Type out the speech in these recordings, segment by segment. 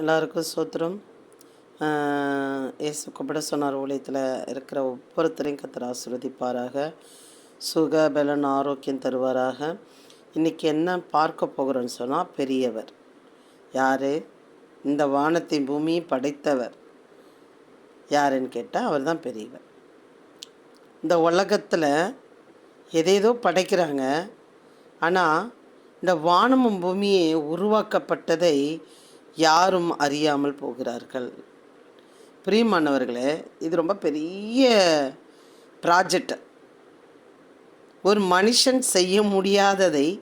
எல்லாருக்கும் சோத்திரம். இயேசு கூப்பிட சொன்னார் ஊழியத்தில் இருக்கிற ஒவ்வொருத்தரையும் கத்தர் ஆசிர்வதிப்பாராக. சுக பலன் ஆரோக்கியம் தருவாராக. இன்றைக்கி என்ன பார்க்க போகிறோன்னு சொன்னால் பெரியவர். யார்? இந்த வானத்தின் பூமியை படைத்தவர். யாருன்னு கேட்டால் அவர் தான் பெரியவர். இந்த உலகத்தில் எதேதோ படைக்கிறாங்க. ஆனால் இந்த வானமும் பூமியே உருவாக்கப்பட்டதை யாரும் அறியாமல் போகிறார்கள். பிரியமானவர்களே இது ரொம்ப பெரிய ப்ராஜெக்ட் ஒரு மனுஷன் செய்ய முடியாததை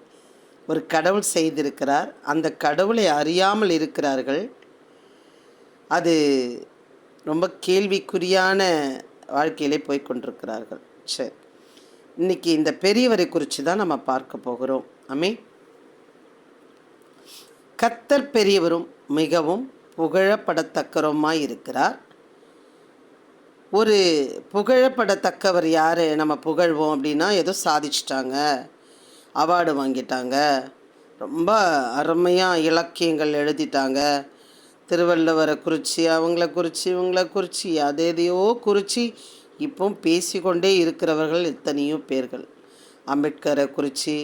ஒரு கடவுள் செய்திருக்கிறார். அந்த கடவுளை அறியாமல் இருக்கிறார்கள். அது ரொம்ப கேள்விக்குறியான வாழ்க்கையிலே போய்கொண்டிருக்கிறார்கள் சரி. இன்னைக்கு இந்த பெரியவரை குறித்து தான் நம்ம பார்க்க போகிறோம். அமே கத்தர் பெரியவரும் மிகவும் புகழப்படத்தக்கவருமாய் இருக்கிறார் ஒரு புகழப்படத்தக்கவர் யார்? நம்ம புகழ்வோம் அப்படின்னா ஏதோ சாதிச்சிட்டாங்க அவார்டு வாங்கிட்டாங்க ரொம்ப அருமையாக இலக்கியங்கள் எழுதிட்டாங்க. திருவள்ளுவரை குறித்து அவங்கள குறித்து இவங்கள குறித்து அதேதையோ குறித்து இப்போ பேசிக்கொண்டே இருக்கிறவர்கள் எத்தனையோ பேர்கள். அம்பேத்கரை குறித்து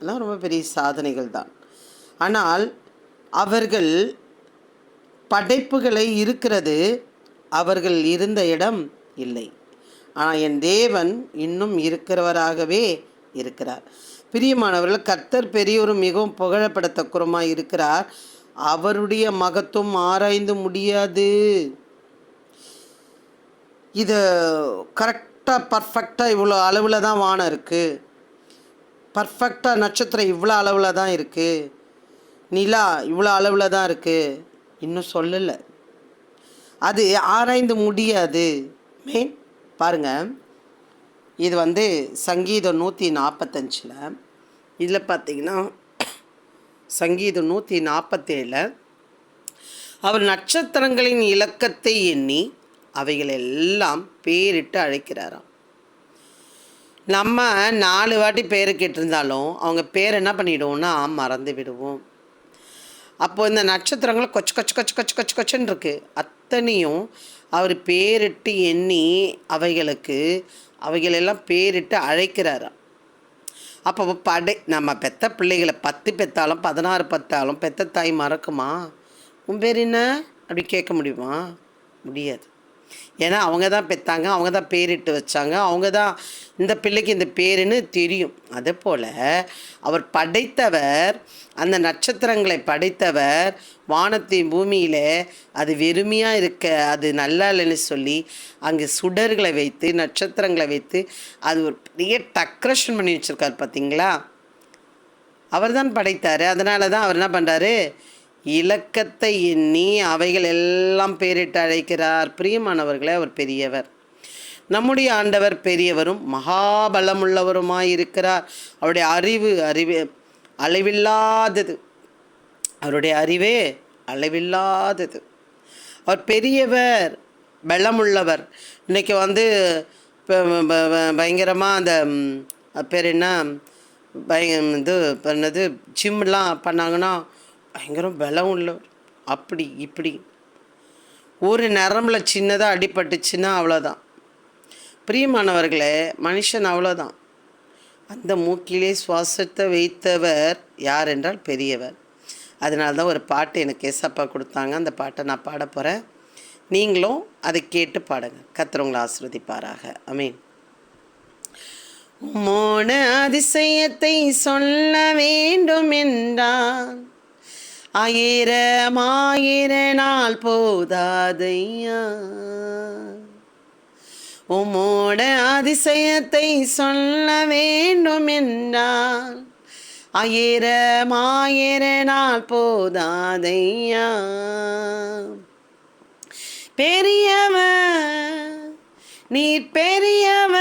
எல்லாம் ரொம்ப பெரிய சாதனைகள் தான் ஆனால் அவர்கள் படைப்புகளை இருக்கிறது அவர்கள் இருந்த இடம் இல்லை. ஆனால் என் தேவன் இன்னும் இருக்கிறவராகவே இருக்கிறார். பிரியமானவர்கள் கர்த்தர் பெரியவரும் மிகவும் புகழப்படத்தக்குறமாக இருக்கிறார். அவருடைய மகத்துவம் ஆராய்ந்து முடியாது. இது கரெக்டாக பர்ஃபெக்டாக இவ்வளோ அளவில் தான் வானம் இருக்குது பர்ஃபெக்டாக நட்சத்திரம் இவ்வளோ அளவில் தான் இருக்குது நிலா இவ்வளோ அளவில் தான் இருக்குது இன்னும் சொல்லலை. அது ஆராய்ந்து முடியாது. மெயின் பாருங்கள் இது வந்து சங்கீதம் நூற்றி நாற்பத்தஞ்சில் இதில் பார்த்தீங்கன்னா சங்கீதம் நூற்றி நாற்பத்தேழில் அவர் நட்சத்திரங்களின் இலக்கத்தை எண்ணி அவைகள் எல்லாம் பேரிட்டு அழைக்கிறாராம். நம்ம நாலு வாட்டி பேரை கேட்டிருந்தாலும் அவங்க பேர் என்ன பண்ணிவிடுவோம்னா மறந்து விடுவோம். அப்போ இந்த நட்சத்திரங்கள் கொச்சு கொச்சு கொச்சு கொச்சு கொச்சு கொச்சுன்னு இருக்குது அத்தனையும் அவர் பேரிட்டு எண்ணி அவைகளுக்கு அவைகளெல்லாம் பேரிட்டு அழைக்கிறாராம். அப்போ படை நம்ம பெத்த பிள்ளைகளை பத்து பெத்தாலும் பதினாறு பத்தாலும் பெத்த தாய் மறக்குமா? உன் பேர் என்ன? அப்படி கேட்க முடியுமா? முடியாது. ஏன்னா அவங்க தான் பெற்றாங்க அவங்க தான் பேரிட்டு வச்சாங்க அவங்க தான் இந்த பிள்ளைக்கு இந்த பேருன்னு தெரியும். அதே போல் அவர் படைத்தவர் அந்த நட்சத்திரங்களை படைத்தவர் வானத்தின் பூமியில் அது வெறுமையாக இருக்க அது நல்லா இல்லைன்னு சொல்லி அங்கே சுடர்களை வைத்து நட்சத்திரங்களை வைத்து அது ஒரு பெரிய டெக்கரேஷன் பண்ணி வச்சுருக்கார் பார்த்தீங்களா அவர் தான் படைத்தார். அதனால தான் அவர் என்ன பண்ணுறாரு இலக்கத்தை எண்ணி அவைகள் எல்லாம் பேரிட்டு அழைக்கிறார். பிரியமானவர்களே அவர் பெரியவர். நம்முடைய ஆண்டவர் பெரியவரும் மகாபலமுள்ளவருமாயிருக்கிறார் அவருடைய அறிவு அறிவு அளவில்லாதது அவருடைய அறிவே அளவில்லாதது அவர் பெரியவர் பலமுள்ளவர். இன்றைக்கி வந்து பயங்கரமாக அந்த பேர் என்ன? பய இது பண்ணது ஜிம்லாம் பண்ணாங்கன்னா பயங்கரம் பலம் உள்ளவர். அப்படி இப்படி. ஒரு நரம்பில் சின்னதாக அடிபட்டுச்சுன்னா அவ்வளோதான் பிரியமானவர்களே மனுஷன் அவ்வளோதான் அந்த மூக்கிலே சுவாசத்தை வைத்தவர் யார் என்றால் பெரியவர். அதனால தான் ஒரு பாட்டு எனக்கு ஏசப்பா கொடுத்தாங்க. அந்த பாட்டை நான் பாட போகிறேன் நீங்களும் அதை கேட்டு பாடுங்க. கத்துறவங்களை ஆசிர்வதிப்பாராக. அமீன் உம்மோட அதிசயத்தை சொல்ல வேண்டும் என்றான். ஆயிரம் ஆயிர நாள் போதாதையா? உம்மோட அதிசயத்தை சொல்ல வேண்டும் என்றால் ஆயிரம் ஆயிர நாள் போதாதையா? பெரியவ நீ பெரியவ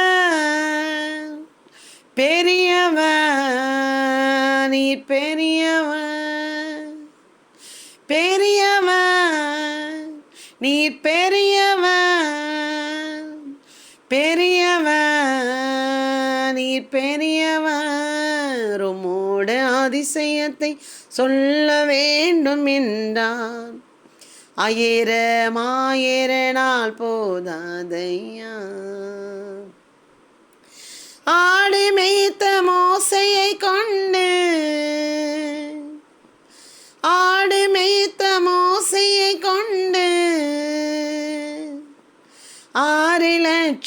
பெரியவ நீ பெரியவ பெரியவ நீ பெ நீ பெரியவன் அதிசயத்தை சொல்ல வேண்டும் என்றான். ஆயிரம் ஆயிரம் நாள் போதாதையா. ஆடு மேய்த்த மோசைய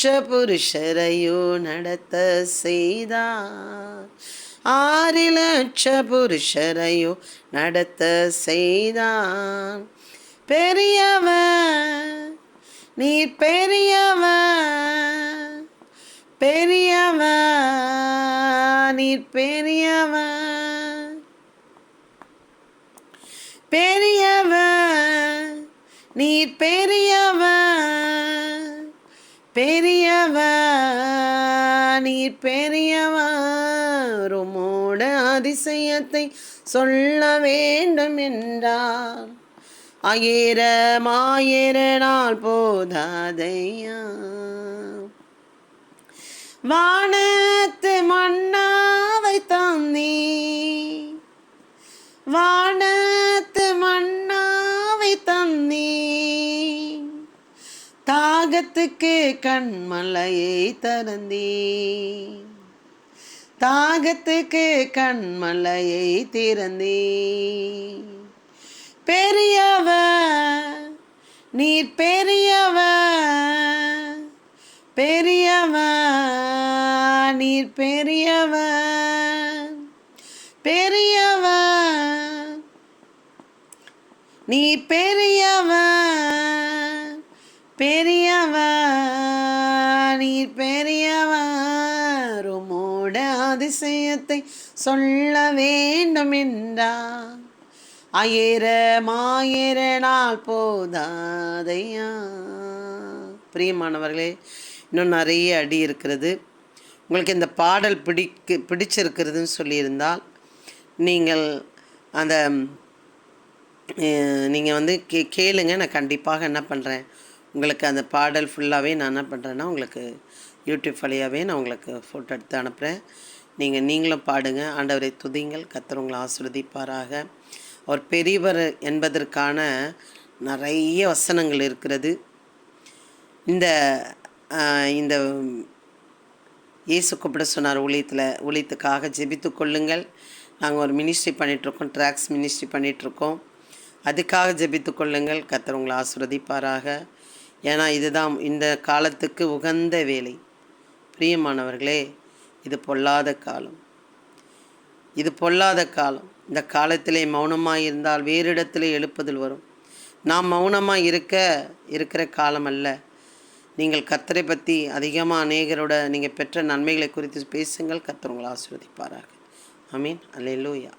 லட்ச புருஷரையோ நடத்த செய்தார். ஆறு லட்ச புருஷரையோ நடத்த செய்தான் பெரியவன் நீ பெரியவன் பெரியவன் நீ பெரியவன் பெரியவன் நீ பெரிய நீர் நீ உமோட அதிசயத்தை சொல்ல வேண்டும் என்றார். ஆயிரம் மாயிர நாள் போதாதையா? வானத்து மன்னாவை தந்தீ வான தாகத்துக்கு கண்மலையை திறந்தீ தாகத்துக்கு கண்மலையை திறந்தீ பெரியவ நீர் பெரியவ பெரியவ நீர் பெரியவ பெரியவ நீ பெரியவ பெரிய நீர் பெரியவ உமோட அதிசயத்தை சொல்ல வேண்டும் என்றார் ஆயிரம் ஆயிர நாள் போதாதையா. பிரியமானவர்களே இன்னும் நிறைய அடி இருக்கிறது. உங்களுக்கு இந்த பாடல் பிடிக்கு பிடிச்சிருக்கிறதுன்னு சொல்லியிருந்தால் நீங்கள் அந்த நீங்கள் வந்து கே கேளுங்க நான் கண்டிப்பாக என்ன பண்ணுறேன் உங்களுக்கு அந்த பாடல் ஃபுல்லாகவே நான் என்ன பண்ணுறேன்னா உங்களுக்கு யூடியூப் வழியாகவே நான் உங்களுக்கு ஃபோட்டோ எடுத்து அனுப்புகிறேன் நீங்கள் நீங்களும் பாடுங்க. ஆண்டவரை துதிங்கள் கத்துறவங்களை உங்களை ஆசிர்வதிப்பாராக. அவர் பெரியவர் என்பதற்கான நிறைய வசனங்கள் இருக்கிறது. இந்த இந்த இயேசு கூப்பிட சொன்னார் ஊழியத்தில் ஊழியத்துக்காக ஜெபித்து கொள்ளுங்கள். நாங்கள் ஒரு மினிஸ்ட்ரி பண்ணிகிட்ருக்கோம் ட்ராக்ஸ் மினிஸ்ட்ரி பண்ணிகிட்ருக்கோம் அதுக்காக ஜெபித்து கொள்ளுங்கள் கர்த்தர் உங்களை ஆசிர்வதிப்பாராக. ஏன்னா இதுதான் இந்த காலத்துக்கு உகந்த வேலை. பிரியமானவர்களே இது பொல்லாத காலம். இது பொல்லாத காலம். இந்த காலத்திலே மௌனமாக இருந்தால் வேறு இடத்துல எழுப்புதல் வரும். நாம் மௌனமாக இருக்க இருக்கிற காலம் அல்ல. நீங்கள் கத்தரை பற்றி அதிகமாக அநேகரோட நீங்கள் பெற்ற நன்மைகளை குறித்து பேசுங்கள். கத்தர் உங்களை ஆசீர்வதிப்பாராக. ஐ மீன் அல்லூயா